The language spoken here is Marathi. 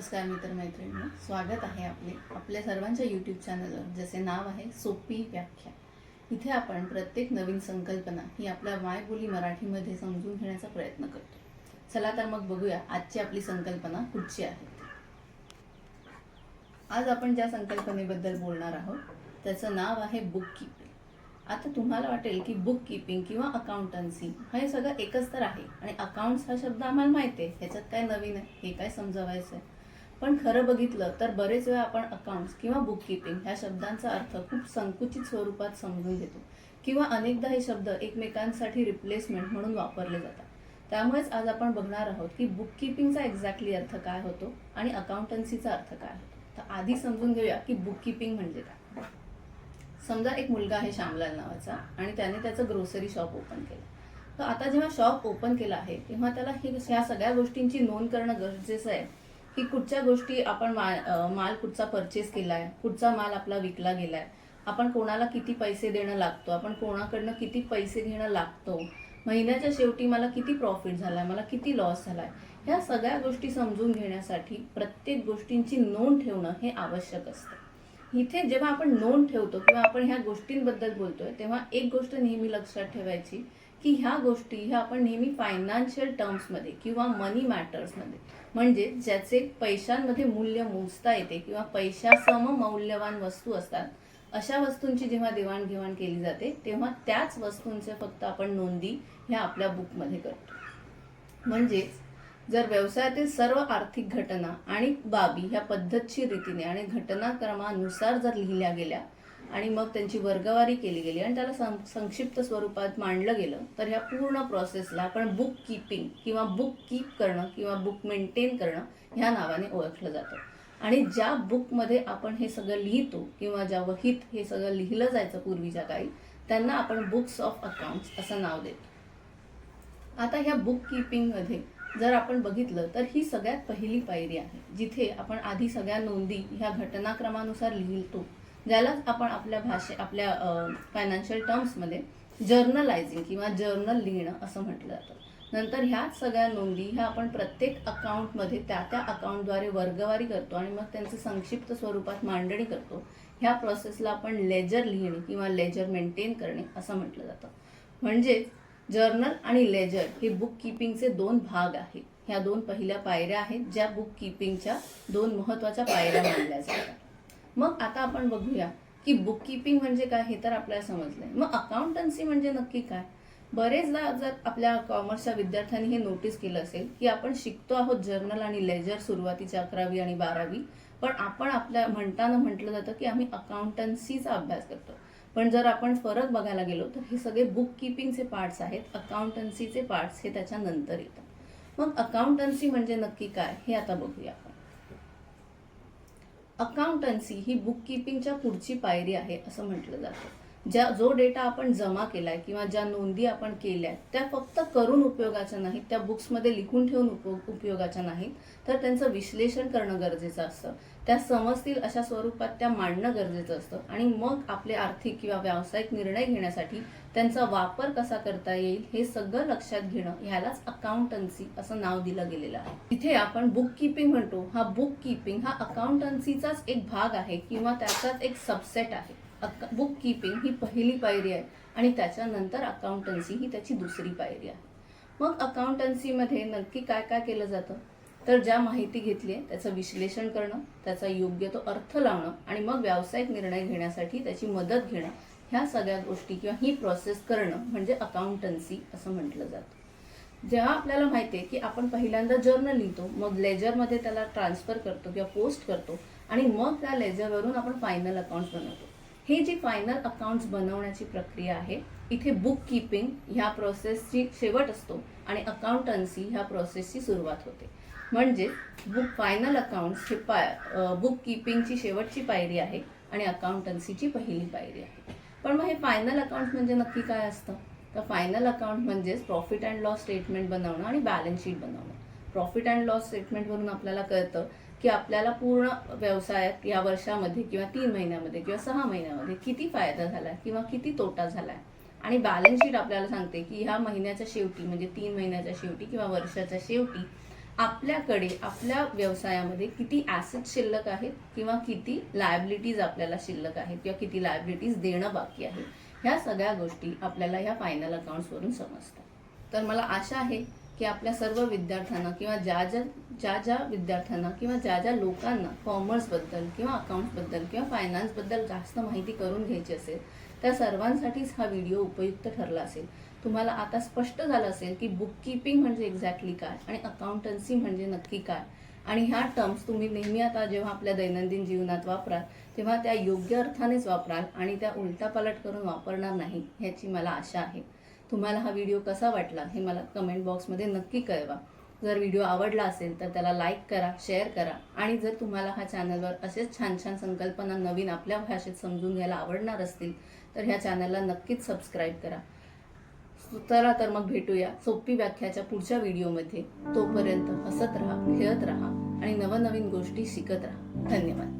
नमस्कार मित्रमैत्रिणी स्वागत आहे आपले आपल्या सर्वांच्या यूट्यूब चॅनलवर ज्याचे नाव आहे सोपी व्याख्या. इथे आपण प्रत्येक नवीन संकल्पना ही आपल्या मायबोली मराठीमध्ये समजून घेण्याचा प्रयत्न करतो. चला तर मग बघूया आजची आपली संकल्पना कुठची आहे. आज आपण ज्या संकल्पनेबद्दल बोलणार आहोत त्याचं नाव आहे बुक कीपिंग आता तुम्हाला वाटेल की बुक कीपिंग किंवा अकाउंटन्सी हे सगळं एकच तर आहे. आणि अकाउंट्स हा शब्द आम्हाला माहिती आहे. ह्याच्यात काय नवीन आहे? हे काय समजावायचं आहे पण खरं बघितलं तर बरेच वेळा आपण अकाउंट्स किंवा बुककीपिंग ह्या शब्दांचा अर्थ खूप संकुचित स्वरूपात समजून घेतो. किंवा अनेकदा हे शब्द एकमेकांसाठी रिप्लेसमेंट म्हणून वापरले जातात. त्यामुळेच आज आपण बघणार आहोत की बुककीपिंगचा एक्झॅक्टली अर्थ काय होतो आणि अकाउंटन्सीचा अर्थ काय होतो. तर आधी समजून घेऊया की बुककीपिंग म्हणजे काय. समजा एक मुलगा आहे श्यामलाल नावाचा आणि त्याने त्याचं ग्रोसरी शॉप ओपन केलं. तर आता जेव्हा शॉप ओपन केलं आहे तेव्हा त्याला हे ह्या सगळ्या गोष्टींची नोंद करणं गरजेचं आहे. की कुठच्या गोष्टी आपण माल कुठचा परचेस केलाय कुठचा माल आपला विकला गेलाय आपण कोणाला किती पैसे देणं लागतो आपण कोणाकडनं किती पैसे घेणं लागतो महिन्याच्या शेवटी मला किती प्रॉफिट झालाय मला किती लॉस झालाय ह्या सगळ्या गोष्टी समजून घेण्यासाठी प्रत्येक गोष्टींची नोंद ठेवणं हे आवश्यक असतं. इथे जेव्हा आपण नोंद ठेवतो किंवा आपण ह्या गोष्टींबद्दल बोलतोय तेव्हा एक गोष्ट नेहमी लक्षात ठेवायची की ह्या गोष्टी ह्या आपण नेहमी फायनान्शियल टर्म्समध्ये किंवा मनी मॅटर्समध्ये म्हणजे ज्याचे पैशांमध्ये मूल्य मोजता येते किंवा पैशासम मौल्यवान वस्तू असतात अशा वस्तूंची जेव्हा देवाणघेवाण केली जाते तेव्हा त्याच वस्तूंचे फक्त आपण नोंदी ह्या आपल्या बुकमध्ये करतो. म्हणजेच जर व्यवसायातील सर्व आर्थिक घटना आणि बाबी ह्या पद्धतशीर रीतीने आणि घटनाक्रमानुसार जर लिहिल्या गेल्या आणि मग त्यांची वर्गवारी केली गेली आणि त्याला सं- संक्षिप्त स्वरूपात मांडलं गेलं तर ह्या पूर्ण प्रोसेसला आपण बुक कीपिंग किंवा बुक कीप करणं किंवा बुक मेंटेन करणं ह्या नावाने ओळखलं जातं. आणि ज्या बुकमध्ये आपण हे सगळं लिहितो किंवा ज्या वहीत हे सगळं लिहिलं जायचं पूर्वीच्या काळी त्यांना आपण बुक्स ऑफ अकाउंट्स असं नाव देतो. आता ह्या बुक कीपिंगमध्ये जर आपण बघितलं तर ही सगळ्यात पहिली पायरी आहे जिथे आपण आधी सगळ्या नोंदी ह्या घटनाक्रमानुसार लिहितो. ज्यालाच आपण आपल्या भाषे आपल्या फायनान्शियल टर्म्समध्ये जर्नलायझिंग किंवा जर्नल लिहिणं असं म्हटलं जातं. नंतर ह्याच सगळ्या नोंदी ह्या आपण प्रत्येक अकाउंटमध्ये त्या त्या अकाउंटद्वारे वर्गवारी करतो आणि मग त्यांचं संक्षिप्त स्वरूपात मांडणी करतो. ह्या प्रोसेसला आपण लेजर लिहिणे किंवा लेजर मेंटेन करणे असं म्हटलं जातं. म्हणजेच जर्नल आणि लेजर हे बुक कीपिंगचे दोन भाग आहेत. ह्या दोन पहिल्या पायऱ्या आहेत ज्या बुक कीपिंगच्या दोन महत्त्वाच्या पायऱ्या मानल्या जातात. मग आता आपण बघूया की बुक कीपिंग म्हणजे काय हे तर आपल्याला समजलंय. मग अकाउंटन्सी म्हणजे नक्की काय? बरेचदा जर आपल्या कॉमर्सच्या विद्यार्थ्यांनी हे नोटीस केलं असेल की आपण शिकतो आहोत जर्नल आणि लेजर सुरुवातीच्या अकरावी आणि बारावी पण आपण आपल्या म्हणताना म्हटलं जातं की आम्ही अकाउंटन्सीचा अभ्यास करतो. पण जर आपण फरक बघायला गेलो तर हे सगळे बुक किपिंगचे पार्ट्स आहेत अकाउंटन्सीचे पार्ट्स हे त्याच्यानंतर येतात मग अकाउंटन्सी म्हणजे नक्की काय हे आता बघूया आपण. अकाउंटन्सी ही बुक कीपिंगच्या पुढची पायरी आहे असं म्हटलं जातं. ज्या जो डेटा आपण जमा केलाय किंवा ज्या नोंदी आपण केल्या त्या फक्त करून उपयोगाच्या नाहीत त्या बुक्समध्ये लिहून ठेवून उप उपयोगाच्या नाहीत तर त्यांचं विश्लेषण करणं गरजेचं असतं. त्या समजतील अशा स्वरूपात त्या मांडणं गरजेचं असतं. आणि मग आपले आर्थिक किंवा व्यावसायिक निर्णय घेण्यासाठी त्यांचा वापर कसा करता येईल हे सगळं लक्षात घेणं ह्यालाच अकाउंटन्सी असं नाव दिलं गेलेलं आहे. इथे आपण बुक कीपिंग म्हणतो. हा बुक कीपिंग हा अकाउंटन्सीचाच एक भाग आहे किंवा त्याचाच एक सबसेट आहे. बुक कीपिंग ही पहिली पायरी आहे. आणि त्याच्यानंतर अकाउंटन्सी ही त्याची दुसरी पायरी आहे. मग अकाउंटन्सीमध्ये नक्की काय काय केलं जातं? तर ज्या माहिती घेतली आहे त्याचं विश्लेषण करणं त्याचा योग्य तो अर्थ लावणं आणि मग व्यावसायिक निर्णय घेण्यासाठी त्याची मदत घेणं ह्या सगळ्या गोष्टी किंवा ही प्रोसेस करणं म्हणजे अकाउंटन्सी असं म्हटलं जातं. जेव्हा आपल्याला माहिती आहे की आपण पहिल्यांदा जर्नल लिहितो मग लेजरमध्ये त्याला ट्रान्सफर करतो किंवा पोस्ट करतो आणि मग त्या लेजरवरून आपण फायनल अकाउंट्स बनवतो. हे जी फायनल अकाउंट्स बनवण्याची प्रक्रिया आहे इथे बुक कीपिंग ह्या प्रोसेसची शेवट असतो आणि अकाउंटन्सी ह्या प्रोसेसची सुरुवात होते. म्हणजे बुक फायनल अकाउंट्स हे पाय बुक किपिंगची शेवटची पायरी आहे आणि अकाउंटन्सीची पहिली पायरी आहे. पण मग हे फायनल अकाउंट म्हणजे नक्की काय असतं? तर फायनल अकाउंट म्हणजेच प्रॉफिट अँड लॉस स्टेटमेंट बनवणं आणि बॅलन्स शीट बनवणं. प्रॉफिट अँड लॉस स्टेटमेंटवरून आपल्याला कळतं की आपल्याला पूर्ण व्यवसायात या वर्षामध्ये किंवा तीन महिन्यामध्ये किंवा सहा महिन्यामध्ये किती फायदा झाला किंवा किती तोटा झालाय? आणि बॅलन्स शीट आपल्याला सांगते की ह्या महिन्याच्या शेवटी म्हणजे तीन महिन्याच्या शेवटी किंवा वर्षाच्या शेवटी आपल्याकडे आपल्या व्यवसायामध्ये किती ॲसेट शिल्लक आहेत किंवा किती लायबिलिटीज आपल्याला शिल्लक आहेत किंवा किती लायबिलिटीज देणं बाकी आहे? ह्या सगळ्या गोष्टी आपल्याला ह्या फायनल अकाउंट्सवरून समजतात. तर मला आशा आहे की आपल्या सर्व विद्यार्थ्यांना किंवा ज्या ज्या ज्या ज्या विद्यार्थ्यांना किंवा ज्या ज्या लोकांना कॉमर्सबद्दल किंवा अकाउंट्सबद्दल किंवा फायनान्सबद्दल जास्त माहिती करून घ्यायची असेल त्या सर्वांसाठीच हा व्हिडिओ उपयुक्त ठरला असेल. तुम्हाला आता स्पष्ट झालं असेल की बुक किपिंग म्हणजे एक्झॅक्टली काय आणि अकाउंटन्सी म्हणजे नक्की काय. आणि ह्या टर्म्स तुम्ही नेहमी आता जेव्हा आपल्या दैनंदिन जीवनात वापराल तेव्हा त्या योग्य अर्थानेच वापराल आणि त्या उलटापालट करून वापरणार नाही ह्याची मला आशा आहे. तुम्हाला हा व्हिडिओ कसा वाटला हे मला कमेंट बॉक्समध्ये नक्की कळवा. जर व्हिडिओ आवडला असेल तर त्याला लाईक करा शेअर करा आणि जर तुम्हाला हा चॅनलवर असेच छान छान संकल्पना नवीन आपल्या भाषेत समजून घ्यायला आवडणार असतील तर ह्या चॅनलला नक्कीच सबस्क्राईब करा. चला तर मग भेटूया सोपी व्याख्याच्या पुढच्या व्हिडिओमध्ये तोपर्यंत हसत राहा खेळत राहा आणि नवनवीन गोष्टी शिकत राहा. धन्यवाद.